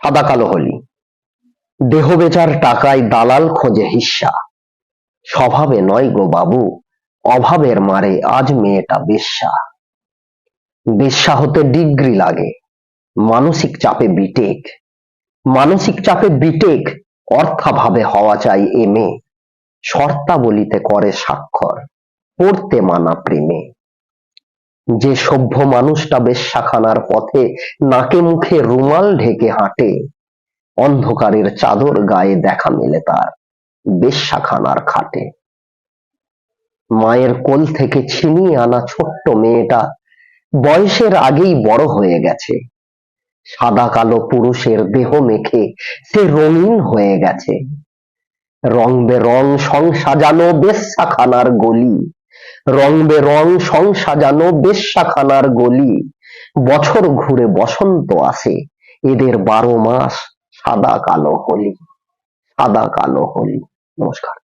সাদা কালো হলি। দেহ বেচার টাকায় দালাল খোঁজে হিস্সা। স্বভাবে নয় গো বাবু, অভাবের মারে আজ মেয়েটা বেশ্যা। বেশ্যা হতে ডিগ্রি লাগে, মানসিক চাপে বিটেক। মানসিক চাপে বিটেক, অর্থাভাবে হওয়া চাই এম শর্তাবলিতে করে স্বাক্ষর, পড়তে মানা প্রেমে। যে সভ্য মানুষটা বেশ্যাখানার পথে নাকে মুখে রুমাল ঢেকে হাঁটে, অন্ধকারের চাদর গায়ে দেখা মেলে তার বেশ্যাখানার খাটে। মায়ের কোল থেকে ছিনিয়ে আনা ছোট্ট মেয়েটা বয়সের আগেই বড় হয়ে গেছে। সাদা কালো পুরুষের দেহ মেখে সে রঙিন হয়ে গেছে। রং বেরং সং সাজানো বেশ্যাখানার গলি। রং বেরং সং সাজানো বেশ্যাখানার গলি। বছর ঘুরে বসন্ত আসে, এদের বারো মাস সাদা কালো হলি। সাদা কালো হলি। নমস্কার।